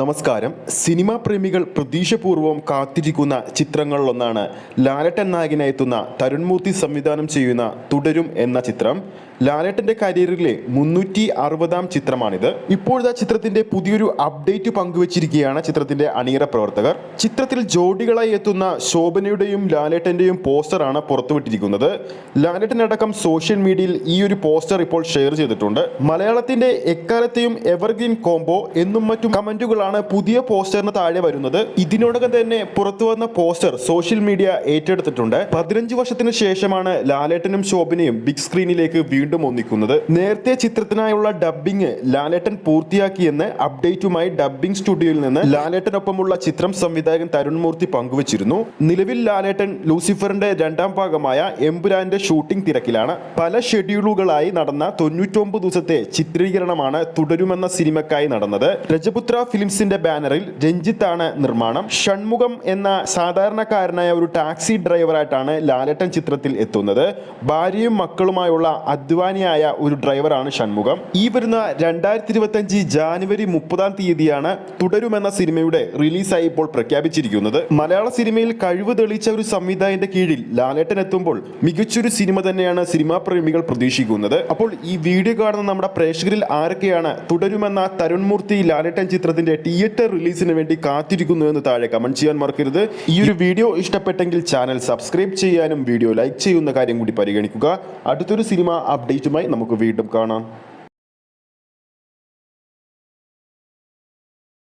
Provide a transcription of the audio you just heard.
നമസ്കാരം. സിനിമാ പ്രേമികൾ പ്രതീക്ഷപൂർവം കാത്തിരിക്കുന്ന ചിത്രങ്ങളിലൊന്നാണ് ലാലട്ടൻ നായകനായെത്തുന്ന തരുൺമൂർത്തി സംവിധാനം ചെയ്യുന്ന തുടരും എന്ന ചിത്രം. ലാലേട്ടന്റെ കരിയറിലെ മുന്നൂറ്റി അറുപതാം ചിത്രമാണിത്. ഇപ്പോഴത്തെ ചിത്രത്തിന്റെ പുതിയൊരു അപ്ഡേറ്റ് പങ്കുവച്ചിരിക്കുകയാണ് ചിത്രത്തിന്റെ അണിയറ പ്രവർത്തകർ. ചിത്രത്തിൽ ജോഡികളായി എത്തുന്ന ശോഭനയുടെയും ലാലേട്ടന്റെയും പോസ്റ്ററാണ് പുറത്തുവിട്ടിരിക്കുന്നത്. ലാലേട്ടനടക്കം സോഷ്യൽ മീഡിയയിൽ ഈ ഒരു പോസ്റ്റർ ഇപ്പോൾ ഷെയർ ചെയ്തിട്ടുണ്ട്. മലയാളത്തിന്റെ എക്കാലത്തെയും എവർഗ്രീൻ കോംബോ എന്നും മറ്റും കമന്റുകളാണ് പുതിയ പോസ്റ്ററിന് താഴെ വരുന്നത്. ഇതിനോടകം തന്നെ പുറത്തു വന്ന പോസ്റ്റർ സോഷ്യൽ മീഡിയ ഏറ്റെടുത്തിട്ടുണ്ട്. പതിനഞ്ച് വർഷത്തിന് ശേഷമാണ് ലാലേട്ടനും ശോഭനയും ബിഗ് സ്ക്രീനിലേക്ക് വീണ്ടും ഒന്നിക്കുന്നത്. നേരത്തെ ചിത്രത്തിനായുള്ള ഡബ്ബിംഗ് ലാലേട്ടൻ പൂർത്തിയാക്കിയെന്ന് അപ്ഡേറ്റുമായി ഡബ്ബിംഗ് സ്റ്റുഡിയോയിൽ നിന്ന് ലാലേട്ടനൊപ്പമുള്ള ചിത്രം സംവിധായകൻ തരുൺമൂർത്തി പങ്കുവച്ചിരുന്നു. നിലവിൽ ലാലേട്ടൻ ലൂസിഫറിന്റെ രണ്ടാം ഭാഗമായ എംപുരാന്റെ ഷൂട്ടിംഗ് തിരക്കിലാണ്. പല ഷെഡ്യൂളുകളായി നടന്ന തൊണ്ണൂറ്റൊമ്പത് ദിവസത്തെ ചിത്രീകരണമാണ് തുടരുമെന്ന സിനിമക്കായി നടന്നത്. രജപുത്ര ഫിലിംസിന്റെ ബാനറിൽ രഞ്ജിത്താണ് നിർമ്മാണം. ഷൺമുഖം എന്ന സാധാരണക്കാരനായ ഒരു ടാക്സി ഡ്രൈവറായിട്ടാണ് ലാലേട്ടൻ ചിത്രത്തിൽ എത്തുന്നത്. ഭാര്യയും മക്കളുമായുള്ള അധ്വാനിയായ ഒരു ഡ്രൈവറാണ് ഷൺമുഖം. ഈ വരുന്ന രണ്ടായിരത്തി ഇരുപത്തഞ്ച് ജാനുവരി മുപ്പതാം തീയതിയാണ് തുടരുമെന്ന സിനിമയുടെ റിലീസായി ഇപ്പോൾ പ്രഖ്യാപിച്ചിരിക്കുന്നത്. മലയാള സിനിമയിൽ കഴിവ് തെളിയിച്ച ഒരു സംവിധായകന്റെ കീഴിൽ ലാലേട്ടൻ എത്തുമ്പോൾ മികച്ചൊരു സിനിമ തന്നെയാണ് സിനിമാ പ്രേമികൾ പ്രതീക്ഷിക്കുന്നത്. അപ്പോൾ ഈ വീഡിയോ കാണുന്ന നമ്മുടെ പ്രേക്ഷകരിൽ ആരൊക്കെയാണ് തുടരുമെന്ന തരുൺമൂർത്തി ലാലേട്ടൻ ചിത്രത്തിന്റെ തിയേറ്റർ റിലീസിന് വേണ്ടി കാത്തിരിക്കുന്നു എന്ന് താഴെ കമന്റ് ചെയ്യാൻ മറക്കരുത്. ഈ ഒരു വീഡിയോ ഇഷ്ടപ്പെട്ടെങ്കിൽ ചാനൽ സബ്സ്ക്രൈബ് ചെയ്യാനും വീഡിയോ ലൈക്ക് ചെയ്യുന്ന കാര്യം കൂടി പരിഗണിക്കുക. അടുത്തൊരു സിനിമ അപ്ഡേറ്റുമായി നമുക്ക് വീണ്ടും കാണാം.